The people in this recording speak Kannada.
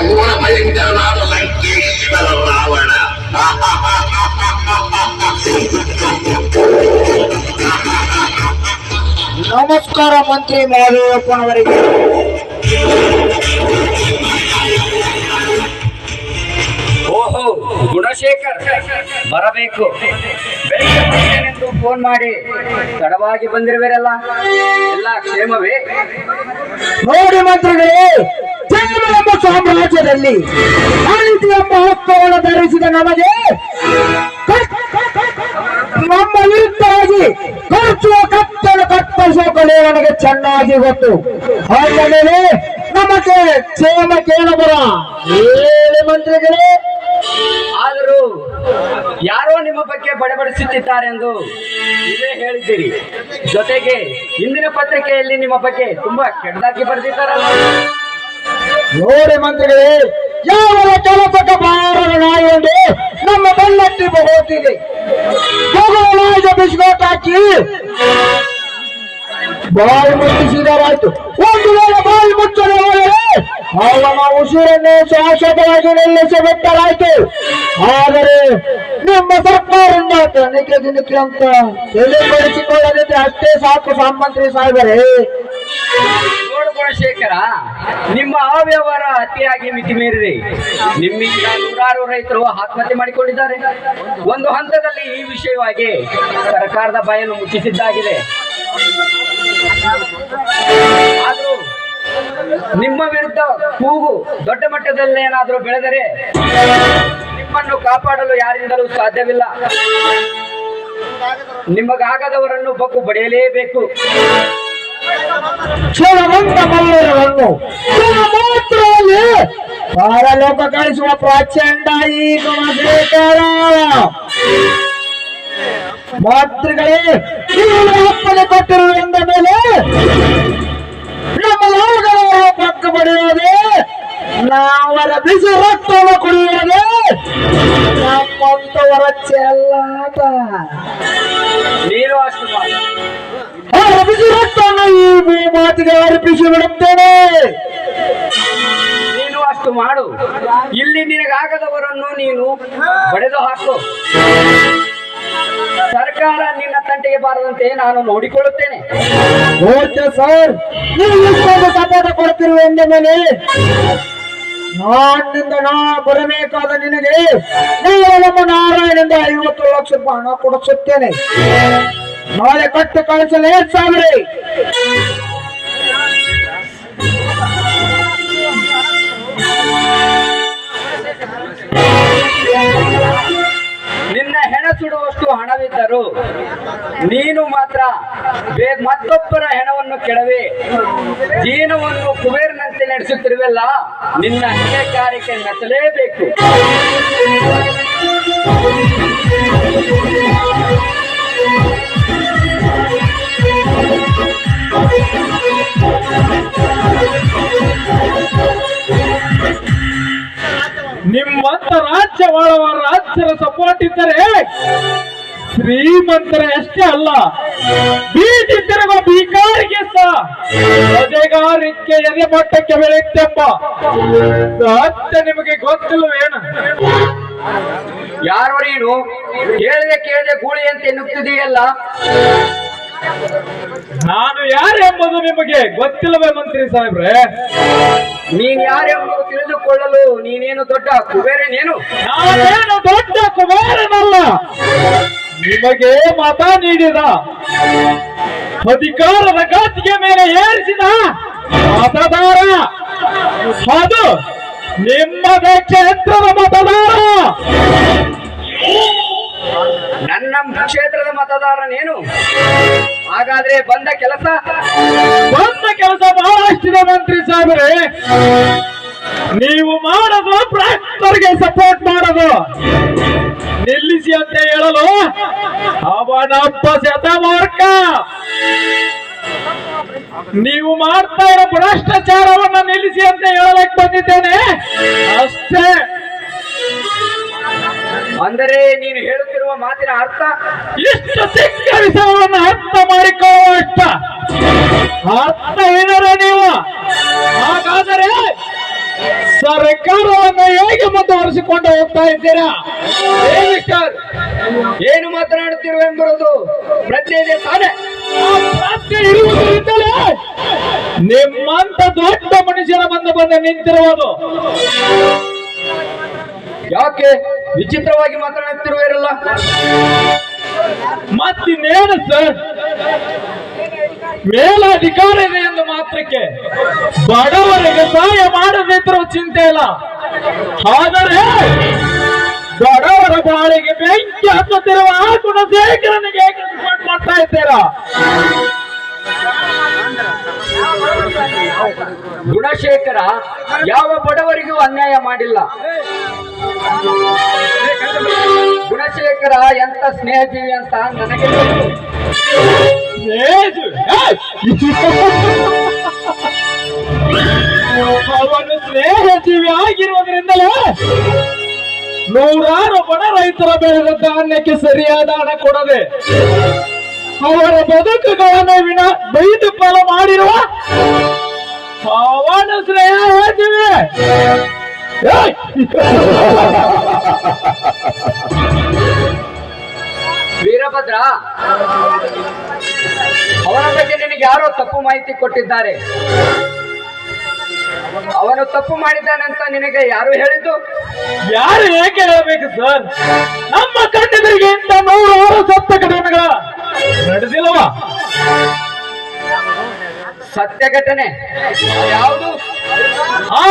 ಪೂರ್ಣ ಭಯಂಕರನಾದ ಲಂಕೇಶ್ವರ ರಾವಣ ನಮಸ್ಕಾರ ಮಂತ್ರಿ ಮಹದೇವಪ್ಪನವರಿಗೆ ಗುಣಶೇಖರ್ ಬರಬೇಕು. ಫೋನ್ ಮಾಡಿ. ತಡವಾಗಿ ಬಂದಿರುವಿರಲ್ಲ? ಎಲ್ಲ ಕ್ಷೇಮವೇ? ನೋಡಿ ಮಂತ್ರಿಗಳೇ ಚಂದ್ರಮ್ಮ ಸಾಮ್ರಾಜ್ಯದಲ್ಲಿ ಆಳ್ವಿಕೆ ಎಂಬ ಹಕ್ಕವನ್ನು ಧರಿಸಿದ ನಮಗೆ ನಮ್ಮ ವಿರುದ್ಧವಾಗಿ ಖರ್ಚುವ ಕತ್ತಲ ಕತ್ತರಿಸುವ ಕಲೆ ನನಗೆ ಚೆನ್ನಾಗಿ ಗೊತ್ತು. ಹಾಗ ಮೇಲೆ ನಮಗೆ ಕ್ಷೇಮ ಕೇಳಬರ. ಏಳು ಮಂತ್ರಿಗಳೇ ಆದರೂ ಯಾರೋ ನಿಮ್ಮ ಬಗ್ಗೆ ಬಡಬಡಿಸುತ್ತಿದ್ದಾರೆ ಎಂದು ನೀವೇ ಹೇಳಿದ್ದೀರಿ. ಜೊತೆಗೆ ಇಂದಿನ ಪತ್ರಿಕೆಯಲ್ಲಿ ನಿಮ್ಮ ಬಗ್ಗೆ ತುಂಬಾ ಕೆಟ್ಟದಾಗಿ ಬರೆದಿದ್ದಾರಲ್ಲ. ನೋಡಿ ಮಂತ್ರಿಗಳೇ ಯಾವ ಕೆಲಸಕ್ಕೆ ನಾಯಿ ನಮ್ಮ ಬೆನ್ನಟ್ಟಿ ನಾಯಿಗೆ ಬಿಸ್ಕೋಟ್ ಹಾಕಿ. ಬಾಯಿ ಮುಟ್ಟಿಸಿದಾರಾಯ್ತು ಒಂದು ವೇಳೆ ಬಾಯಿ ಮುಚ್ಚಲು ಹೋದರೆ ಅವನ ಉಸಿರನ್ನು ಶಾಶ್ವತವಾಗಿ ನಿಲ್ಲಿಸಿಬಿಟ್ಟರಾಯ್ತು ಆದರೆ ನಿಮ್ಮ ಸರ್ಕಾರದಿಂದ ತನಿಖೆ ದಿನಕ್ಕೆ ಅಂತ ತಿಳಿಪಡಿಸಿಕೊಳ್ಳದಿದ್ರೆ ಅಷ್ಟೇ ಸಾಕು ಸಾಮಂತ್ರಿ ಸಾಹೇಬರೇ. ಗುಣಶೇಖರ ನಿಮ್ಮ ಅವ್ಯವಹಾರ ಅತಿಯಾಗಿ ಮಿತಿ ಮೀರಿದೆ ನಿಮ್ಮಿಂದ ನೂರಾರು ರೈತರು ಆತ್ಮಹತ್ಯೆ ಮಾಡಿಕೊಂಡಿದ್ದಾರೆ. ಒಂದು ಹಂತದಲ್ಲಿ ಈ ವಿಷಯವಾಗಿ ಸರ್ಕಾರದ ಬಾಯನ್ನು ಮುಚ್ಚಿಸಿದ್ದಾಗಿದೆ. ಆದ್ರೂ ನಿಮ್ಮ ವಿರುದ್ಧ ಕೂಗು ದೊಡ್ಡ ಮಟ್ಟದಲ್ಲಿ ಏನಾದರೂ ಬೆಳೆದರೆ ನಿಮ್ಮನ್ನು ಕಾಪಾಡಲು ಯಾರಿಂದಲೂ ಸಾಧ್ಯವಿಲ್ಲ. ನಿಮಗಾಗದವರನ್ನು ಬಗ್ಗು ಬಡಿಯಲೇಬೇಕು. ಪಾರಲೋಕ ಕಳಿಸುವ ಪ್ರಚಂಡ ಈ ಗುಣಶೇಖರ ಮಾತೃಗಳೇ ನೀವು ಅಪ್ಪನೆ ಕೊಟ್ಟಿರುವ ಎಂದ ಮೇಲೆ ನಮ್ಮ ಲೋಕದವರ ಪಕ್ಕ ಪಡೆಯುವುದೇ ನಾವರ ಬಿಸಿ ರಕ್ತವನ್ನು ಕುಡಿಯುವುದೇ ನಮ್ಮಂತವರ ಚೆಲ್ಲಾಟ. ನೀನು. ಅವರ ಬಿಸಿ ರಕ್ತವನ್ನು ಈ ಮಾತಿಗೆ ಅರ್ಪಿಸಿ ಬಿಡುತ್ತೇನೆ. ನೀನು ಅಷ್ಟು ಮಾಡು. ಇಲ್ಲಿ ನಿನಗಾಗದವರನ್ನು ನೀನು ಹೊಡೆದು ಹಾಕು. ಸರ್ಕಾರ ನಿನ್ನ ತಂಟೆಗೆ ಬಾರದಂತೆ ನಾನು ನೋಡಿಕೊಳ್ಳುತ್ತೇನೆ. Okay sir. ನೀವು ಸಪೋರ್ಟ್ ಕೊಡ್ತಿರುವ ಮೇಲೆ. ನಾಡಿನಿಂದ ನಾ ಬರಬೇಕಾದ ನಿನಗೆ ನೀವು ನಮ್ಮ ನಾರಾಯಣದಿಂದ ಐವತ್ತು ಲಕ್ಷ ರೂಪಾಯಿ ಹಣ ಕೊಡಿಸುತ್ತೇನೆ. ನಾಳೆ ಕಟ್ಟು ಕಳಿಸಲು ಏನ್ ಸಾವಿರ. ಹೆಣ ಸುಡುವಷ್ಟು ಹಣವಿದ್ದರು ನೀನು ಮಾತ್ರ ಮತ್ತೊಬ್ಬರ ಹೆಣವನ್ನು ಕೆಡವೆ. ಜೀನವನ್ನು ಕುಬೇರನಂತೆ ನಡೆಸುತ್ತಿರುವೆಲ್ಲ ನಿನ್ನ ಹೆಣ ಕಾರ್ಯಕ್ಕೆ ಮೆಚ್ಚಲೇಬೇಕು ರಾಜ್ಯ ರಾಜ್ಯವಾಳುವ ರಾಜ್ಯರ ಸಪೋರ್ಟ್ ಇದ್ದರೆ ಶ್ರೀಮಂತರ ಅಷ್ಟೇ ಅಲ್ಲ, ಬೀದಿ ತಿರುಗೋ ಬೀಕಾರಿಗೆ ಸಹ ಪ್ರಜೆಗಾರಿಕೆ ಎದೆ ಮಟ್ಟಕ್ಕೆ ಬೆಳೆಯುತ್ತೆಪ್ಪ ಅಷ್ಟೇ ನಿಮಗೆ ಗೊತ್ತಿಲ್ಲವೇನು ಯಾರು ನೀನು? ಕೇಳದೆ ಕೇಳದೆ, ಗೂಳಿ ಅಂತ ಎನ್ನುತ್ತಿದೆಯಲ್ಲ ನಾನು ಯಾರೆಂಬುದು ನಿಮಗೆ ಗೊತ್ತಿಲ್ಲವೇ ಮಂತ್ರಿ ಸಾಹೇಬ್ರೆ? ನೀನ್ ಯಾರೆಂಬುದು ತಿಳಿದುಕೊಳ್ಳಲು ನೀನೇನು ದೊಡ್ಡ ಕುಬೇರನೇನು? ನಾನೇನು ದೊಡ್ಡ ಕುಬೇರನಲ್ಲ. ನಿಮಗೆ ಮತ ನೀಡಿದ ಅಧಿಕಾರದ ಗಾತಿಗೆ ಮೇಲೆ ಏರಿಸಿದ ಮತದಾರ ಅದು ನಿಮ್ಮದೇ ಕ್ಷೇತ್ರದ ಮತದಾರ. ನನ್ನ ಕ್ಷೇತ್ರದ ಮತದಾರನೇನು? ಹಾಗಾದ್ರೆ ಬಂದ ಕೆಲಸ? ಬಂದ ಕೆಲಸ ಬಹಳಷ್ಟಿದೆ ಮಂತ್ರಿ ಸಾಹೇಬ್ರೆ. ನೀವು ಮಾಡೋದು ಭ್ರಷ್ಟರಿಗೆ ಸಪೋರ್ಟ್ ಮಾಡೋದು. ನಿಲ್ಲಿಸಿ ಅಂತ ಹೇಳಲು ಅವನಪ್ಪ ಶತಮಾರ್ಕ ನೀವು ಮಾಡ್ತಾ ಇರೋ ಭ್ರಷ್ಟಾಚಾರವನ್ನ ನಿಲ್ಲಿಸಿ ಅಂತ ಹೇಳಕ್ ಬಂದಿದ್ದೇನೆ. ಅಷ್ಟೇ. ಅಂದರೆ ನೀನು ಹೇಳುತ್ತಿರುವ ಮಾತಿನ ಅರ್ಥ? ಎಷ್ಟು ಸಿಕ್ಕ ವಿಷಯವನ್ನು ಅರ್ಥ ಮಾಡಿಕೊಳ್ಳುವಷ್ಟ ಅರ್ಥ? ಏನರ ನೀವು. ಹಾಗಾದರೆ ಸರ್ಕಾರ ಹೋಗ್ತಾ ಇದ್ದೀರಾ? ಏ ಮಿಸ್ಟರ್ ಏನು ಮಾತನಾಡುತ್ತಿರುವೆಂಬುದು ತಾನೆ. ಪ್ರಾಪ್ತಿ ಇರುವುದರಿಂದಲೇ ನಿಮ್ಮಂತ ದೊಡ್ಡ ಮನುಷ್ಯರ ಬಂದು ಬಂದು ನಿಂತಿರುವುದು. ಯಾಕೆ? ವಿಚಿತ್ರವಾಗಿ ಮಾತನಾಡುತ್ತಿರುವಿರಲ್ಲ ಮತ್ತಿನ್ನೇನು ಸರ್? ಮೇಲಾಧಿಕಾರ ಇದೆ ಎಂದು ಮಾತ್ರಕ್ಕೆ ಬಡವರಿಗೆ ಸಹಾಯ ಮಾಡದಿದ್ರು ಚಿಂತೆ ಇಲ್ಲ. ಆದರೆ ಬಡವರ ಬಾಳಿಗೆ ಬೆಂಕಿ ಹತ್ತುತ್ತಿರುವ ಆ ಗುಣಶೇಖರನಿಗೆ ಮಾಡ್ತಾ ಇದ್ದೀರಾ? ಗುಣಶೇಖರ ಯಾವ ಬಡವರಿಗೂ ಅನ್ಯಾಯ ಮಾಡಿಲ್ಲ. ಗುಣಶೇಖರ, ಎಂತ ಸ್ನೇಹಜೀವಿ ಅಂತ ನನಗೆ! ಅವನು ಸ್ನೇಹ ಜೀವಿ ಆಗಿರುವುದರಿಂದಲೇ ನೂರಾರು ಬಡ ರೈತರ ಬೆಳೆದ ಧಾನ್ಯಕ್ಕೆ ಸರಿಯಾದ ಹಣ ಕೊಡದೆ ಅವರ ಬದುಕುಗಳನ್ನು ವಿನ ಬೈದು ಫಲ ಮಾಡಿರುವ ಅವನು ಸ್ನೇಹ ಏಯ್! ವೀರಭದ್ರ ಅವನ ಬಗ್ಗೆ ನಿನಗೆ ಯಾರೋ ತಪ್ಪು ಮಾಹಿತಿ ಕೊಟ್ಟಿದ್ದಾರೆ? ಅವನು ತಪ್ಪು ಮಾಡಿದ್ದಾನಂತ ನಿನಗೆ ಯಾರು ಹೇಳಿದ್ದು? ಯಾರು ಏಕೆ ಹೇಳಬೇಕು ಸರ್? ನಮ್ಮ ಕಣ್ಣೆದುರಿಗೆ ಇಂಥ ನೂರಾರು ಸತ್ತ ಘಟನೆಗಳ ನಡೆದಿಲ್ಲವಾ? ಸತ್ಯ ಘಟನೆ? ಯಾವುದು? ಆ